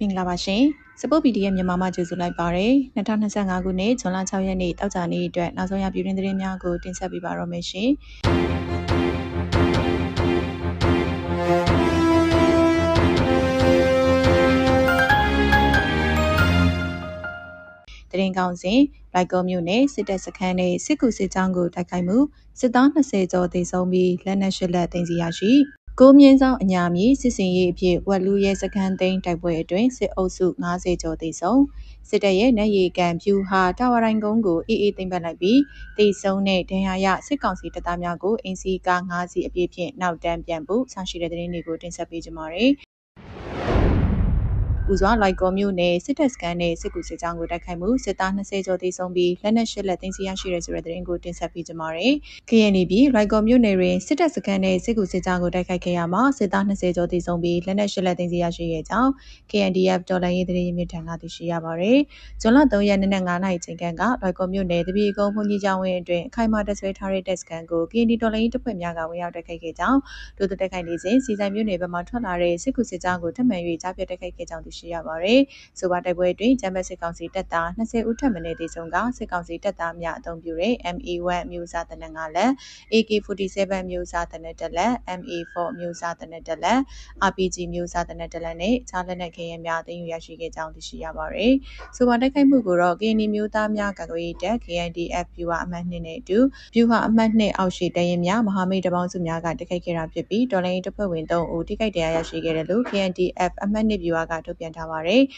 မင်္ဂလာပါရှင်စပုတ် PDF မြန်မာမှာကြိုဆိုလိုက်ပါရယ်2025ခုနှစ်ဇွန်လ6ရက်နေ့တောက်ကြနေ့အတွက်နောက်ဆုံးရပြည်တွင်းသတင်းများကိုတင်ဆက်ပေးပါရမယ်ရှင်တရင်ကောင်းစဉ်လိုက်ကောမြို့နယ်စစ်တပ်စခန်းနဲ့စစ်ကူစစ်ကြောင်းကိုတိုက်ခိုက်မှုစစ်သား20ကျော်သေဆုံးပြီးလက်နက်ရှစ်လက်တင်စီရရှိ ကိုမြင့်ဆောင်အညာမြေစစ်စင်ရေးအဖြစ်ဝက်လူရဲစခန်းသိမ်းတိုက်ပွဲအတွင်းစစ်အုပ်စု90ကျော်သေဆုံးစစ်တပ်ရဲ့နယ်ရီကန်ဖြူဟာတာဝရိုင်ကုန်းကိုအေးအေးသိမ်းပတ်လိုက်ပြီးတေဆုံးတဲ့ဒဏ်ရာရစစ်ကောင်စီတပ်သားများကိုအင်စီကာ9စီအပြည့်ဖြင့်နောက်တန်းပြန်ဖို့ဆရှိတဲ့သတင်းတွေကိုတင်ဆက်ပေးကြပါမယ်။ ဦးစွာလိုက်ကောမြို့နယ်စစ်တပ်စခန်းနဲ့စစ်ကူစစ်ကြောင်းကိုတိုက်ခိုက်မှုစစ်သား20ကျော်သေဆုံးပြီးလက်နက်ရှစ်လက်သိမ်းဆည်းရရှိတဲ့ဆိုတဲ့သတင်းကိုတင်ဆက်ပေးကြပါမယ်။ KNB လိုက်ကောမြို့နယ်တွင်စစ်တပ်စခန်းနဲ့စစ်ကူစစ်ကြောင်းကိုတိုက်ခိုက်ခဲ့ရမှာစစ်သား20ကျော်သေဆုံးပြီးလက်နက်ရှစ်လက်သိမ်းဆည်းရရှိခဲ့ကြောင်း KNDF ဒေါ်လာရေးသတင်းရင်းမြစ်ထံကသိရှိရပါဗျ။ဇွန်လ3ရက်နေ့နက်9နာရီချိန်ခန့်ကလိုက်ကောမြို့နယ်တပီကုန်းဘုန်ကြီးကျောင်းဝင်းအတွင်းအခိုင်အမာတပ်ဆွဲထားတဲ့တပ်စခန်းကို KND ဒေါ်လာရေးတပ်ဖွဲ့များကဝင်ရောက်တိုက်ခိုက်ခဲ့ကြောင်းဒုသတက်ခိုက်နေစဉ်စီဆိုင်မြို့နယ်ဘက်မှထွက်လာတဲ့စစ်ကူစစ်ကြောင်းကိုထပ်မံ၍ကြားပြတ်တိုက်ခိုက်ခဲ့ကြောင်းသိရှိရပါဗျ။ဆိုပါတိုက်ပွဲတွင်ဂျမ်ဘတ်စစ်ကောင်စီတပ်သား20ဦးထပ်မံတေဆုံးကစစ်ကောင်စီတပ်သားများအုံပြုတဲ့ MA1 မျိုးစားတနက်၅လက် AK47 မျိုးစားတနက်တစ်လက် MA4 မျိုးစားတနက်တစ်လက် RPG မျိုးစားတနက်တစ်လက်နဲ့ခြားလက်နက်ခဲယမ်းများသိမ်းယူရရှိခဲ့ကြောင်းသိရှိရပါသည်။ဆိုပါတိုက်ခိုက်မှုကိုတော့ KNI မျိုးသားများကာကွယ်ရေးတပ် KNDF ဗျူဟာအမှတ်2နဲ့အတူဗျူဟာအမှတ်2အောက်ရှိတရင်များမဟာမိတ်တပေါင်းစုများကတိုက်ခိုက်ခဲ့တာဖြစ်ပြီးတော်လိုင်းတပ်ဖွဲ့ဝင်3ဦးထိခိုက်ဒဏ်ရာရရှိခဲ့တယ်လို့ KNDF အမှတ်2ဗျူဟာကထုတ်ပြန်ထားပါတယ်။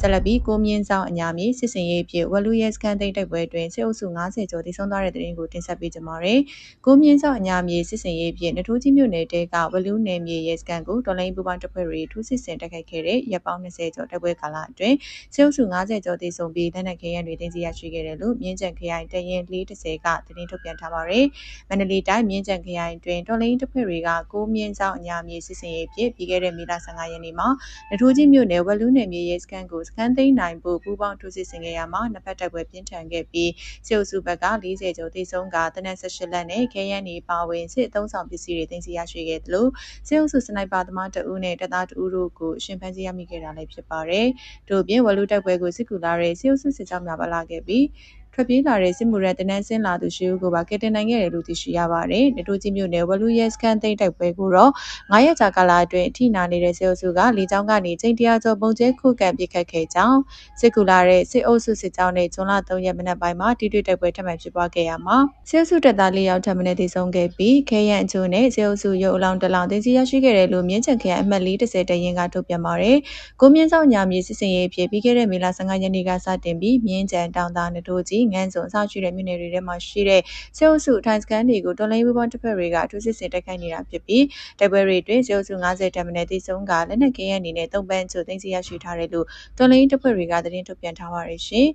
ဆက်လက်ပြီးကိုမြင့်ဆောင်အညာမြေစစ်စင်ရေးဖြစ်ဝလူရဲစကန်သိန်းတိုက်ပွဲတွင်စစ်အုပ်စု90ကျော်တိဆုံးသွားတဲ့တဲ့ရင်ကိုတင်ဆက်ပေးကြပါမယ်။ကိုမြင့်ဆောင်အညာမြေစစ်စင်ရေးဖြစ်နထိုးကြီးမြို့နယ်တဲကဝလူနယ်မြေရဲစကန်ကိုတော်လိုင်းပူပေါင်းတပ်ဖွဲ့တွေထူးစစ်ဆင်တိုက်ခိုက်ခဲ့တဲ့ရပ်ပေါင်း20ကျော်တိုက်ပွဲကာလအတွင်းစစ်အုပ်စု90ကျော်တိဆုံးပြီးလက်နက်ခဲယမ်းတွေတင်စီရရှိခဲ့တယ်လို့မြင်းကျန်ခရိုင်တရင်430ကသတင်းထုတ်ပြန်ထားပါတယ်။မန္တလေးတိုင်းမြင်းကျန်ခရိုင်တွင်တော်လိုင်းတပ်ဖွဲ့တွေကကိုမြင့်ဆောင်အညာမြေစစ်စင်ရေးဖြစ်ပြီးခဲ့တဲ့မေလ15ရက်နေ့မှာနထိုးကြီးမြို့နယ်ဝလူနယ်မြေရဲစကန်ကိုစကန်သိမ်းနိုင်ဖို့ပူးပေါင်းထိုးစစ်ဆင်ခဲ့ရမှာနှစ်ဖက်တိုက်ပွဲပြင်းထန်ခဲ့ပြီးစစ်အုပ်စုဘက်က40ကျော်သေဆုံးကတနက်18လက်နဲ့ခဲယမ်းတွေပါဝင်စစ်အုံဆောင်ပစ္စည်းတွေတင်စီရရှိခဲ့တယ်လို့စစ်အုပ်စုစနိုက်ပါသမားတအူးနဲ့တပ်သားတအူးတို့ကိုရှင်ဖန်စီရမိခဲ့တာလည်းဖြစ်ပါတယ်။တို့ပြင်ဝလူတိုက်ပွဲကိုစစ်ကူလာတဲ့စစ်အုပ်စုစစ်ကြောင်းများပါလာခဲ့ပြီး ထွက်ပြေးလာတဲ့စစ်မှုရဲတနန်းဆင်းလာသူရှိဦးကိုပါကယ်တင်နိုင်ခဲ့တယ်လို့သိရှိရပါတယ်။နေတိုကြီးမြို့နယ်ဝလူရဲစခန်းသိမ်းတိုက်ပွဲကိုတော့9ရက်ကြာကာလအတွင်းအထိနာနေတဲ့စစ်အုပ်စုကလေကြောင်းကနေချိန်တရားကျော်ပုံကျဲခုခံပစ်ခတ်ခဲ့ကြောင်းစစ်ကူလာတဲ့စစ်အုပ်စုစစ်ကြောင်းနဲ့ဇွန်လ3ရက်မနက်ပိုင်းမှာတိတိတိုက်ပွဲထပ်မံဖြစ်ပွားခဲ့ရမှာစစ်အုပ်စုတပ်သား၄ယောက်ထပ်မံထိဆုံးခဲ့ပြီးခဲရန်အချို့နဲ့စစ်အုပ်စုရုပ်အလောင်းတစ်လောင်းတင်စီရရှိခဲ့တယ်လို့မြင်းချန်ခရိုင်အမှတ်430တရင်ကထုတ်ပြန်ပါတယ်။ကိုမြင့်ဆောင်ညာမြေစစ်စင်ရေးဖြစ်ပြီးခဲ့တဲ့မေလ15ရက်နေ့ကစတင်ပြီးမြင်းချန်တောင်သားနတိုးကြီးငန်းစုံအစရှိတဲ့မြို့နယ်တွေထဲမှာရှိတဲ့စေအုပ်စုထိုင်စကန်တွေကိုတော်လိုင်းဘူပေါင်းတစ်ဖက်တွေကအထူးစစ်ဆင်တိုက်ခိုက်နေတာဖြစ်ပြီးတိုက်ပွဲတွေအတွင်းစေအုပ်စု90တမနယ်တိဆုံးကလက်နက်ကင်းရအနေနဲ့သုံးပန်းချိုသိမ်းစီရရှိထားတယ်လို့တော်လိုင်းတပ်ဖွဲ့တွေကသတင်းထုတ်ပြန်ထားပါတယ်ရှင်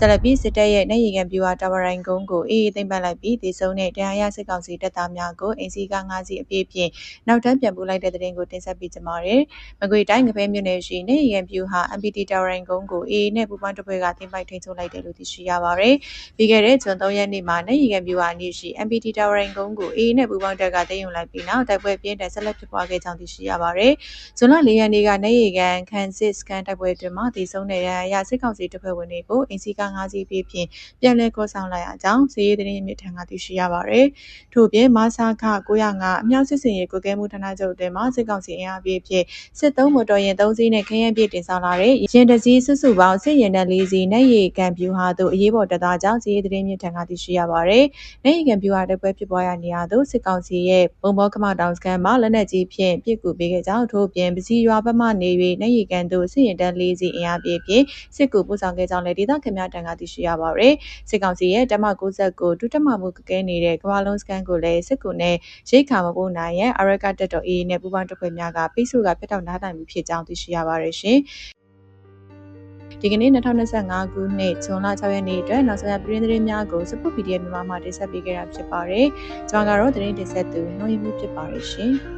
ဇလပီစစ်တပ်ရဲ့နေရီကန်ပြူဟာတာဝရိုင်ကုန်းကိုအေးအေးသိမ့်ပတ်လိုက်ပြီးဒေဆုံနဲ့တရားရစစ်ကောင်စီတပ်သားများကိုအင်စီက9စီအပြည့်ဖြင့်နောက်တန်းပြန်ပို့လိုက်တဲ့တဲ့တင်ကိုတင်ဆက်ပေးကြပါရစေ။မကွေတိုင်းငပဲမြို့နယ်ရှိနေရီကန်ပြူဟာ MPT တာဝရိုင်ကုန်းကိုအေးအေးနဲ့ပူပန်းတပွဲကတင်ပိုက်ထိန်ချုပ်လိုက်တယ်လို့သိရှိရပါရစေ။ပြီးခဲ့တဲ့ဇွန်3ရက်နေ့မှာနေရီကန်ပြူဟာနေရှိ MPT တာဝရိုင်ကုန်းကိုအေးအေးနဲ့ပူပန်းတက်ကတင်ယူလိုက်ပြီးနောက်တိုက်ပွဲပြင်းထန်ဆက်လက်ဖြစ်ပွားခဲ့ကြောင်းသိရှိရပါရစေ။ဇွန်လ4ရက်နေ့ကနေရီကန်ခန်စစ်စကန်တိုက်ပွဲတွင်မှတည်ဆုံတဲ့ရရစစ်ကောင်စီတပ်ဖွဲ့ဝင်တွေကိုအင်စီက9စီပြည့်ဖြင့်ပြန်လည်ကောဆောင်လိုက်ရကြောင်းစီးရီးသတင်းမြစ်ထံကသိရှိရပါသည်။ထို့ပြင်မဆာခ905အမြောက်စစ်စင်ရေးကိုကဲမှုဌာနချုပ်တွင်မှစစ်ကောင်စီအင်အားပြည့်ဖြင့်စစ်သုံးမော်တော်ယာဉ်3စီးနဲ့ခရမ်းပြည့်တင်ဆောင်လာတဲ့ရင်တစည်းစုစုပေါင်းစစ်ရင်တန်း4စီးနဲ့ရေကန်ပြူဟာသို့အရေးပေါ်တပ်သားကြောင့်စီးရီးသတင်းမြစ်ထံကသိရှိရပါသည်။နေရေကန်ပြူဟာတိုက်ပွဲဖြစ်ပွားရာနေရာသို့စစ်ကောင်စီရဲ့ပုံဘောကမတောင်စကန်မှလက်နက်ကြီးဖြင့်ပစ်ကူပေးခဲ့ကြောင်းထို့ပြင်ပစီရွာဘက်မှနေ၍နေရေကန်သို့စစ်ရင်တန်း4စီးအင်အားပြည့်ဖြင့်စစ်ကူပို့ဆောင်ခဲ့ကြောင်းလည်းဒေသခံများထံကသိရှိရပါသည်။စစ်ကောင်စီရဲ့တမ69ဒုတမမှုကကဲနေတဲ့ကမ္ဘာလုံးစကန်ကိုလည်းစစ်ကူနဲ့ရိတ်ခါမပို့နိုင်ရဲ့အရကတက်တော်အေးနဲ့ပူပေါင်းတပ်ဖွဲ့များကပိတ်ဆို့ကဖျက်တောက်နားတိုင်မှုဖြစ်ကြောင်းသိရှိရပါတယ်ရှင်။ဒီကနေ့2025ခုနှစ်ဇွန်လ6ရက်နေ့အတွက်နောက်ဆုံးရပြည်တွင်းသတင်းများကိုစပုတ် PDF မြန်မာမှာတင်ဆက်ပေးခဲ့တာဖြစ်ပါတယ်။ကျွန်တော်ကတော့သတင်းတင်ဆက်သူနှုတ်ရမှုဖြစ်ပါတယ်ရှင်။